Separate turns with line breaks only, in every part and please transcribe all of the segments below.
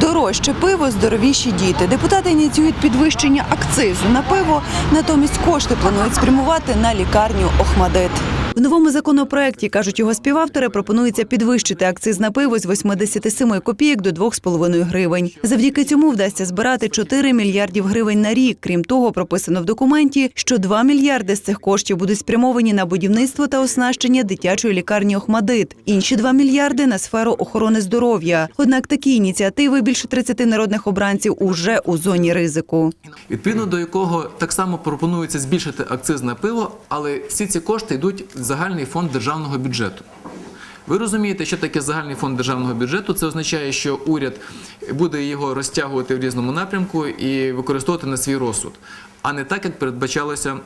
Дорожче пиво, здоровіші діти. Депутати ініціюють підвищення акцизу на пиво, натомість кошти планують спрямувати на лікарню Охмадит. В новому законопроекті, кажуть його співавтори, пропонується підвищити акциз на пиво з 87 копійок до 2,5 гривень. Завдяки цьому вдасться збирати 4 мільярдів гривень на рік. Крім того, прописано в документі, що 2 мільярди з цих коштів будуть спрямовані на будівництво та оснащення дитячої лікарні Охмадит. Інші 2 мільярди на сферу охорони здоров'я. Однак такі ініціативи більше 30 народних обранців уже у зоні ризику.
відповідно до якого так само пропонується збільшити акциз на пиво, але всі ці кошти йдуть загальний фонд державного бюджету. Ви розумієте, що таке загальний фонд державного бюджету? Це означає, що уряд буде його розтягувати в різному напрямку і використовувати на свій розсуд, а не так, як передбачалося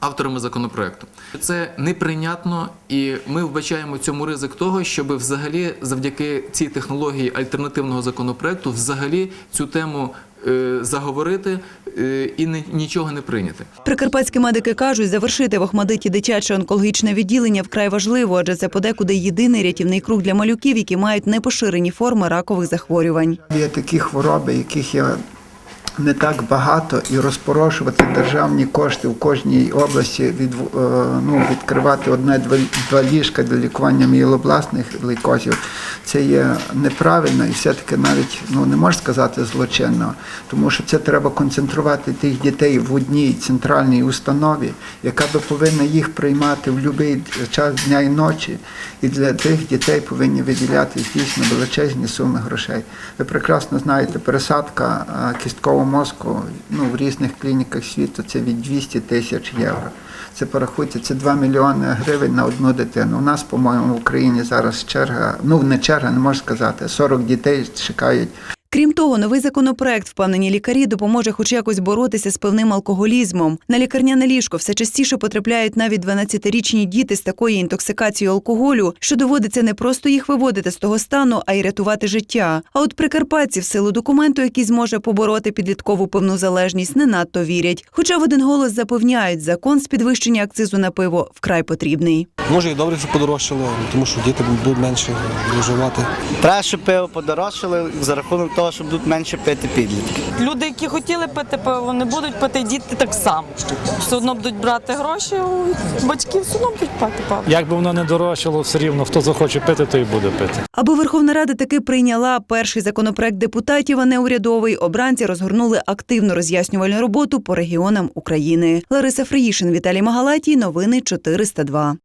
авторами законопроекту. Це неприйнятно, і ми вбачаємо цьому ризик того, щоб взагалі завдяки цій технології альтернативного законопроекту взагалі цю тему е, заговорити е, і нічого не прийняти.
Прикарпатські медики кажуть, завершити в Охмадиті дитяче онкологічне відділення вкрай важливо, адже це подекуди єдиний рятівний круг для малюків, які мають непоширені форми ракових захворювань.
Є такі хвороби, яких є не так багато, і розпорошувати державні кошти в кожній області, від, е, ну, відкривати одне-два ліжка для лікування мієлобластних лейкозів, це є неправильно і все-таки навіть ну, не можна сказати злочинно, тому що це треба концентрувати тих дітей в одній центральній установі, яка би повинна їх приймати в будь-який час дня і ночі. І для тих дітей повинні виділяти дійсно величезні суми грошей. Ви прекрасно знаєте, пересадка а, кісткового мозку ну, в різних клініках світу це від 200 тисяч євро. Це порахуйте, це 2 мільйони гривень на одну дитину. У нас, по-моєму, в Україні зараз черга, ну не черга, не можу сказати, 40 дітей чекають
Крім того, новий законопроект, впевнені лікарі, допоможе хоч якось боротися з певним алкоголізмом. На лікарняне ліжко все частіше потрапляють навіть 12-річні діти з такою інтоксикацією алкоголю, що доводиться не просто їх виводити з того стану, а й рятувати життя. А от прикарпатці в силу документу, який зможе побороти підліткову пивну залежність, не надто вірять. Хоча в один голос запевняють, закон з підвищення акцизу на пиво вкрай потрібний.
Може і добре, що подорожчало, тому що діти будуть менше вживати.
Треба, щоб пиво подорожчали за рахунок того, щоб тут менше пити підлітки.
Люди, які хотіли пити пиво, не будуть пити, діти так само. Все одно будуть брати гроші, у батьків все одно будуть пити пиво.
Як би воно не дорожчало, все рівно хто захоче пити, той буде пити.
Аби Верховна Рада таки прийняла перший законопроект депутатів, а не урядовий, обранці розгорнули активну роз'яснювальну роботу по регіонам України. Лариса Фриїшин, Віталій Магалатій. Новини 402.